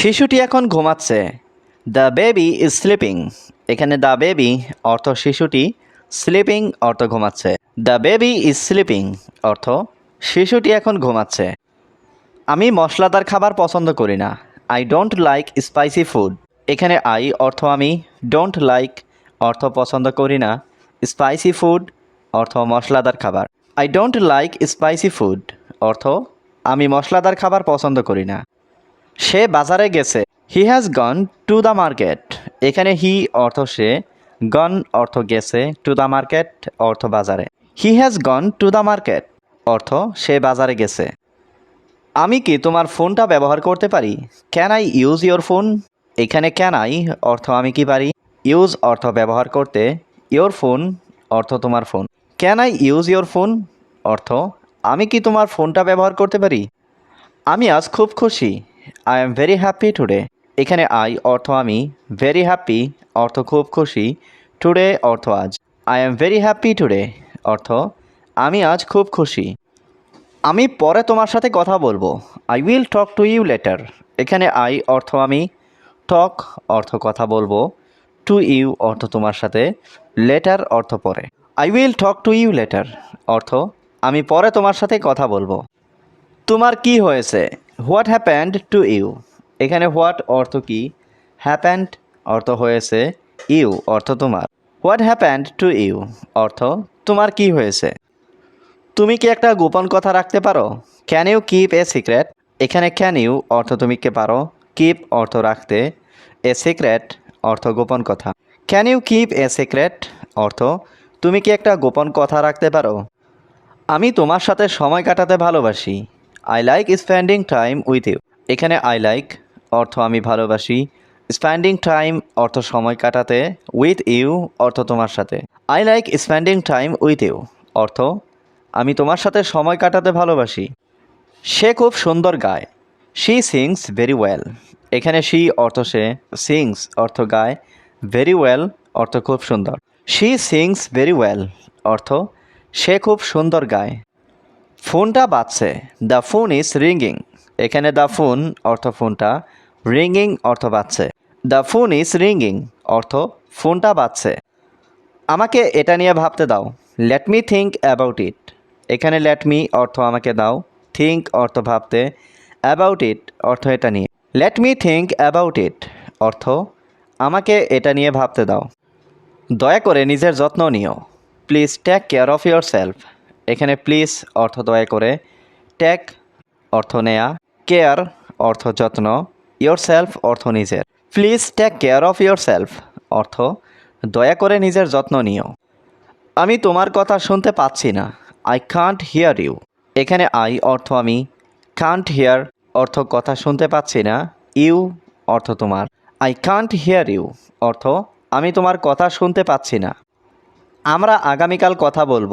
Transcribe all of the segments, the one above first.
শিশুটি এখন ঘুমাচ্ছে। দ্য বেবি ইজ স্লিপিং এখানে দ্য বেবি অর্থ শিশুটি স্লিপিং অর্থ ঘুমাচ্ছে। দ্য বেবি ইজ স্লিপিং অর্থ শিশুটি এখন ঘুমাচ্ছে। আমি মশলাদার খাবার পছন্দ করি না। I don't like spicy food এখানে আই অর্থ আমি ডোন্ট লাইক অর্থ পছন্দ করি না। স্পাইসি ফুড অর্থ মশলাদার খাবার। I don't like spicy food অর্থ আমি মশলাদার খাবার পছন্দ করি না। সে বাজারে গেছে। He has gone to the market এখানে হি অর্থ সে গন অর্থ গেছে টু দ্য মার্কেট অর্থ বাজারে। He has gone to the market অর্থ সে বাজারে গেছে। আমি কি তোমার ফোনটা ব্যবহার করতে পারি? Can I use your phone এখানে ক্যান আই অর্থ আমি কি পারি? ইউজ অর্থ ব্যবহার করতে ইওর ফোন অর্থ তোমার phone can I use your phone অর্থ, আমি কি তোমার ফোনটা ব্যবহার করতে পারি? আমি আজ খুব খুশি। I am very happy today এখানে আই অর্থ আমি ভেরি হ্যাপি অর্থ খুব খুশি। টুডে অর্থ আজ। I am very happy today অর্থ আমি আজ খুব খুশি। আমি পরে তোমার সাথে কথা বলব। I will talk to you later এখানে আই অর্থ আমি। টক অর্থ কথা বলব। টু ইউ অর্থ তোমার সাথে। লেটার অর্থ পরে। I will talk to you later অর্থ আমি পরে তোমার সাথে কথা বলব। তোমার কি হয়েছে? What happened to you? এখানে হোয়াট অর্থ কি? হ্যাপ্যান্ড অর্থ হয়েছে ইউ, অর্থ তোমার। What happened to you? অর্থ তোমার কি হয়েছে? তুমি কি একটা গোপন কথা রাখতে পারো? Can you keep a secret এখানে ক্যান ইউ অর্থ তুমি কে পারো? কিপ অর্থ রাখতে। এ সিক্রেট অর্থ গোপন কথা। Can you keep a secret অর্থ তুমি কি একটা গোপন কথা রাখতে পারো? আমি তোমার সাথে সময় কাটাতে ভালোবাসি। I like spending time with you এখানে আই লাইক অর্থ আমি ভালোবাসি। স্পেন্ডিং টাইম অর্থ সময় কাটাতে উইথ ইউ অর্থ তোমার সাথে। I like spending time with you অর্থ আমি তোমার সাথে সময় কাটাতে ভালোবাসি। সে খুব সুন্দর গায়। শি সিংস ভেরি ওয়েল এখানে শি অর্থ সে সিংস অর্থ গায়। ভেরি ওয়েল অর্থ খুব সুন্দর। শি সিংস ভেরি ওয়েল অর্থ সে খুব সুন্দর গায়। ফোনটা বাজছে। দ্য ফোন ইজ রিঙ্গিং এখানে দ্য ফোন অর্থ ফোনটা রিঙ্গিং অর্থ বাজছে। দ্য ফোন ইজ রিঙ্গিং অর্থ ফোনটা বাজছে। আমাকে এটা নিয়ে ভাবতে দাও। Let me think about it এখানে লেট মি অর্থ আমাকে দাও। থিঙ্ক অর্থ ভাবতে। অ্যাবাউট ইট অর্থ এটা নিয়ে। Let me think about it অর্থ আমাকে এটা নিয়ে ভাবতে দাও। দয়া করে নিজের যত্ন নিও। Please take care of yourself এখানে প্লিজ অর্থ দয়া করে ট্যাক অর্থ নেয়া কেয়ার অর্থ যত্ন ইয়োর সেলফ অর্থ নিজের। Please take care of yourself অর্থ দয়া করে নিজের যত্ন নিও। আমি তোমার কথা শুনতে পাচ্ছি না। আই কান্ট হিয়ার ইউ এখানে আই অর্থ আমি। কান্ট হিয়ার অর্থ কথা শুনতে পাচ্ছি না। ইউ অর্থ তোমার। আই কান্ট হিয়ার ইউ অর্থ আমি তোমার কথা শুনতে পাচ্ছি না। আমরা আগামীকাল কথা বলব।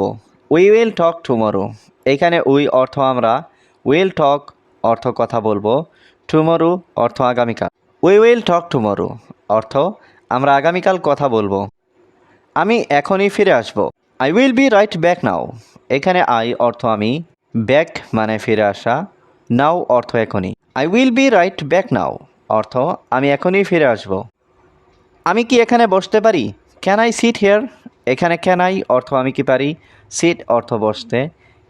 উই উইল টক টুমোরো এখানে উই অর্থ আমরা উইল টক অর্থ কথা বলব টুমোরো অর্থ আগামীকাল। উই উইল টক টুমোরো অর্থ আমরা আগামীকাল কথা বলব। আমি এখনই ফিরে আসব। I will be right back now এখানে আই অর্থ আমি ব্যাক মানে ফিরে আসা নাও অর্থ এখনই। I will be right back now অর্থ আমি এখনই ফিরে আসব। আমি কি এখানে বসতে পারি? ক্যান আই সিট হেয়ার এখানে ক্যান আই অর্থ আমি কি পারি? সিট অর্থ বসতে।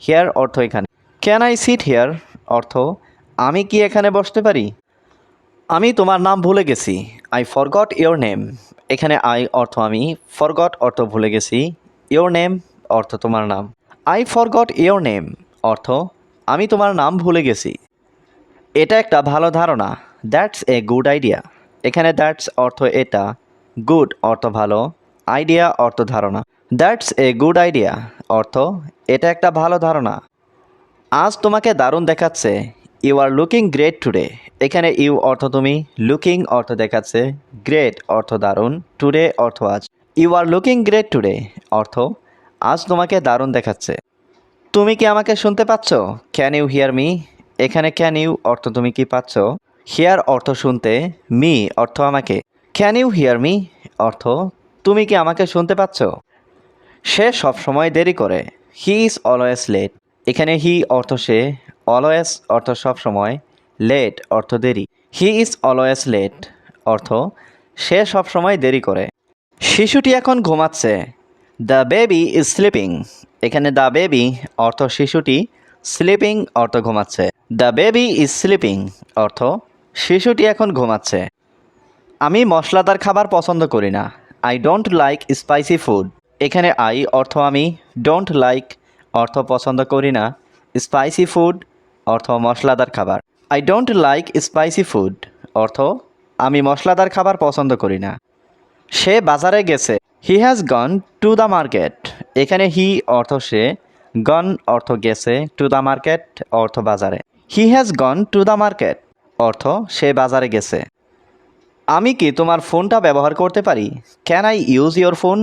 হেয়ার অর্থ এখানে। ক্যান আই সিট হেয়ার অর্থ আমি কি এখানে বসতে পারি? আমি তোমার নাম ভুলে গেছি। আই ফরগট ইয়োর নেম এখানে আই অর্থ আমি ফরগট অর্থ ভুলে গেছি। ইয়োর নেম অর্থ তোমার নাম। আই ফরগট ইয়োর নেম অর্থ আমি তোমার নাম ভুলে গেছি। এটা একটা ভালো ধারণা। দ্যাটস এ গুড আইডিয়া এখানে দ্যাটস অর্থ এটা। গুড অর্থ ভালো। আইডিয়া, অর্থ ধারণা। That's a good idea. অর্থ, এটা একটা ভালো ধারণা। আজ তোমাকে দারুণ দেখাচ্ছে, you are looking great today. এখানে ইউ অর্থ তুমি, লুকিং অর্থ দেখাচ্ছে, গ্রেট অর্থ দারুণ, টুডে অর্থ আজ। You are looking great today অর্থ, আজ তোমাকে দারুণ দেখাচ্ছে। তুমি কি আমাকে শুনতে পাচ্ছ? Can you hear me? এখানে ক্যান ইউ অর্থ তুমি কি পাচ্ছ? হিয়ার অর্থ শুনতে, মি অর্থ আমাকে। Can you hear me? অর্থ তুমি কি আমাকে শুনতে পাচ্ছ? সে সব সময় দেরি করে। হি ইজ অলওয়েজ লেট এখানে হি অর্থ সে অলওয়েজ অর্থ সব সময় লেট অর্থ দেরি। হি ইজ অলওয়েজ লেট অর্থ সে সবসময় দেরি করে। শিশুটি এখন ঘুমাচ্ছে। দ্য বেবি ইজ স্লিপিং এখানে দ্য বেবি অর্থ শিশুটি স্লিপিং অর্থ ঘুমাচ্ছে। দ্য বেবি ইজ স্লিপিং অর্থ শিশুটি এখন ঘুমাচ্ছে। আমি মশলাদার খাবার পছন্দ করি না। I don't like spicy food এখানে আই অর্থ আমি ডোন্ট লাইক অর্থ পছন্দ করি না। স্পাইসি ফুড অর্থ মশলাদার খাবার। I don't like spicy food অর্থ আমি মশলাদার খাবার পছন্দ করি না। সে বাজারে গেছে। He has gone to the market এখানে হি অর্থ সে গন অর্থ গেছে টু দ্য মার্কেট অর্থ বাজারে। He has gone to the market অর্থ সে বাজারে গেছে। আমি কি তোমার ফোনটা ব্যবহার করতে পারি? Can I use your phone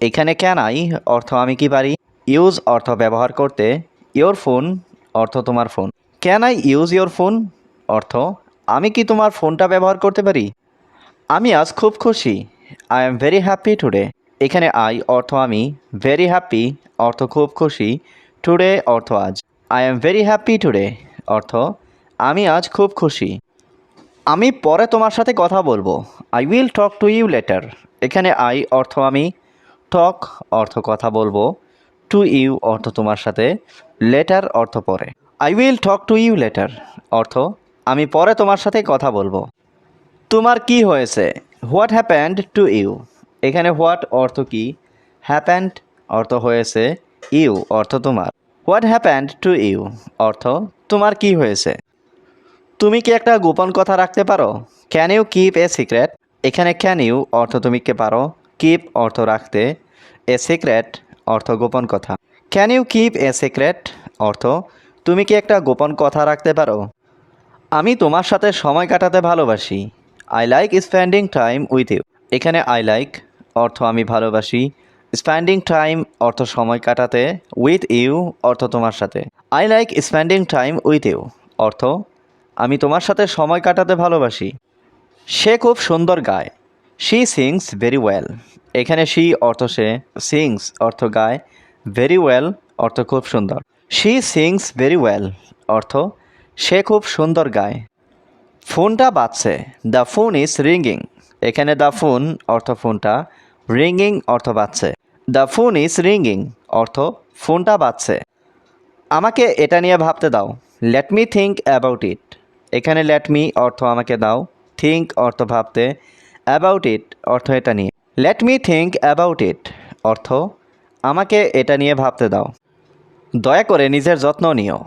এখানে ক্যান আই অর্থ আমি কি পারি? ইউজ অর্থ ব্যবহার করতে। ইয়োর ফোন অর্থ তোমার phone can I use your phone অর্থ, আমি কি তোমার ফোনটা ব্যবহার করতে পারি? আমি আজ খুব খুশি। I am very happy today এখানে আই অর্থ আমি। ভেরি হ্যাপি অর্থ খুব খুশি। টুডে অর্থ আজ। I am very happy today অর্থ, আমি আজ খুব খুশি। আমি পরে তোমার সাথে কথা বলব। I will talk to you later এখানে আই অর্থ আমি টক অর্থ কথা বলব। টু ইউ অর্থ তোমার সাথে লেটার অর্থ পরে। I will talk to you later অর্থ, আমি পরে তোমার সাথে কথা বলব। তোমার কি হয়েছে? হোয়াট হ্যাপেন্ড টু ইউ এখানে হোয়াট অর্থ কি? হ্যাপ্যান্ড অর্থ হয়েছে ইউ অর্থ তোমার। হোয়াট হ্যাপেন্ড টু ইউ অর্থ, তোমার কি হয়েছে? তুমি কি একটা গোপন কথা রাখতে পারো? Can you keep a secret এখানে ক্যান ইউ অর্থ তুমি কে পারো? কিপ অর্থ রাখতে। এ সিক্রেট অর্থ গোপন কথা। Can you keep a secret অর্থ, তুমি কি একটা গোপন কথা রাখতে পারো? আমি তোমার সাথে সময় কাটাতে ভালোবাসি। I like spending time with you এখানে আই লাইক অর্থ আমি ভালোবাসি। স্পেন্ডিং টাইম অর্থ সময় কাটাতে। উইথ ইউ অর্থ তোমার সাথে। I like spending time with you অর্থ আমি তোমার সাথে সময় কাটাতে ভালোবাসি। সে খুব সুন্দর গায়। শি সিংস ভেরি ওয়েল এখানে শি অর্থ সে সিংস অর্থ গায়। ভেরি ওয়েল অর্থ খুব সুন্দর। শি সিংস ভেরি ওয়েল অর্থ সে খুব সুন্দর গায়। ফোনটা বাজছে। দ্য ফোন ইজ রিঙ্গিং এখানে দ্য ফোন অর্থ ফোনটা। রিঙ্গিং অর্থ বাজছে। দ্য ফোন ইজ রিঙ্গিং অর্থ ফোনটা বাজছে। আমাকে এটা নিয়ে ভাবতে দাও। Let me think about it এখানে লেট মি অর্থ আমাকে দাও থিঙ্ক অর্থ ভাবতে অ্যাবাউট ইট অর্থ এটা নিয়ে। Let me think about it অর্থ আমাকে এটা নিয়ে ভাবতে দাও। দয়া করে নিজের যত্ন নিও।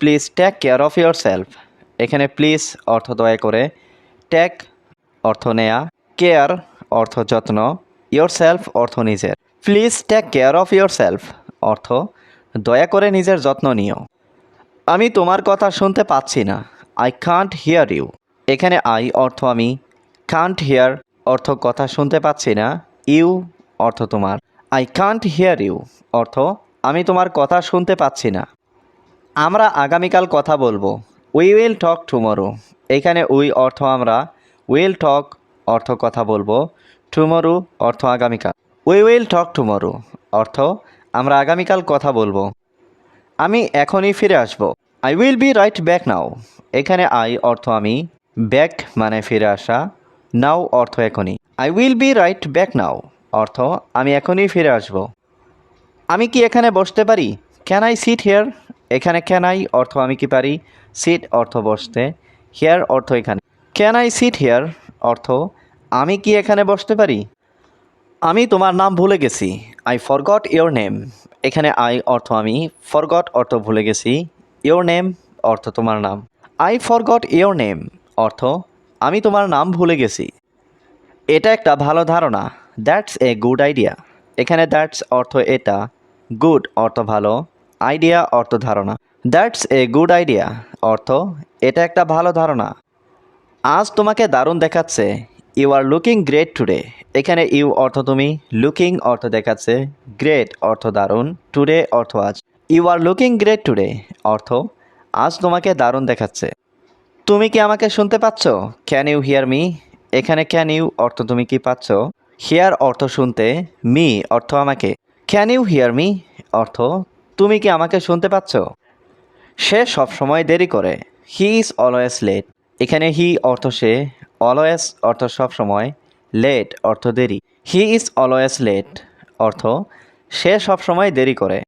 Please take care of yourself এখানে প্লিজ অর্থ দয়া করে। টেক অর্থ নেয়া। কেয়ার অর্থ যত্ন। ইয়োর সেলফ অর্থ নিজের। Please take care of yourself অর্থ দয়া করে নিজের যত্ন নিও। আমি তোমার কথা শুনতে পাচ্ছি না। আই কান্ট হিয়ার ইউ এখানে আই অর্থ আমি কান্ট হিয়ার অর্থ কথা শুনতে পাচ্ছি না। ইউ অর্থ তোমার। আই কান্ট হিয়ার ইউ অর্থ আমি তোমার কথা শুনতে পাচ্ছি না। আমরা আগামীকাল কথা বলব। উই উইল টক টুমরো এখানে উই অর্থ আমরা। উইল টক অর্থ কথা বলব। টুমরো অর্থ আগামীকাল। উই উইল টক টুমরো অর্থ আমরা আগামীকাল কথা বলব। আমি এখনই ফিরে আসব। I will be right back now এখানে আই অর্থ আমি ব্যাক মানে ফিরে আসা নাও অর্থ এখনই। I will be right back now অর্থ আমি এখনই ফিরে আসব। আমি কি এখানে বসতে পারি? ক্যান আই সিট হেয়ার এখানে ক্যান আই অর্থ আমি কি পারি? সিট অর্থ বসতে হেয়ার অর্থ এখানে। ক্যান আই সিট হেয়ার অর্থ আমি কি এখানে বসতে পারি? আমি তোমার নাম ভুলে গেছি। আই ফরগট ইয়োর নেম এখানে আই অর্থ আমি ফরগট অর্থ ভুলে গেছি। ইয়োর নেম অর্থ তোমার নাম। আই ফরগট ইয়োর নেম অর্থ আমি তোমার নাম ভুলে গেছি। এটা একটা ভালো ধারণা। দ্যাটস এ গুড আইডিয়া এখানে দ্যাটস অর্থ এটা। গুড অর্থ ভালো। আইডিয়া অর্থ ধারণা। দ্যাটস এ গুড আইডিয়া অর্থ এটা একটা ভালো ধারণা। আজ তোমাকে দারুণ দেখাচ্ছে। You are looking great today এখানে ইউ অর্থ তুমি লুকিং অর্থ দেখাচ্ছে। গ্রেট অর্থ দারুণ। টুডে অর্থ আজ। You are looking great today অর্থ, আজ তোমাকে দারুণ দেখাচ্ছে। তুমি কি আমাকে শুনতে পাচ্ছ? ক্যান ইউ হিয়ার মি এখানে ক্যান ইউ অর্থ তুমি কি পাচ্ছ? হিয়ার অর্থ শুনতে মি অর্থ আমাকে। ক্যান ইউ হিয়ার মি অর্থ, তুমি কি আমাকে শুনতে পাচ্ছ? সে সব সময় দেরি করে। হি ইজ অলওয়েজ লেট এখানে হি অর্থ সে অলওয়েস অর্থ সবসময় লেট অর্থ দেরি। হি ইজ অলওয়েস লেট অর্থ, সে সবসময় দেরি করে।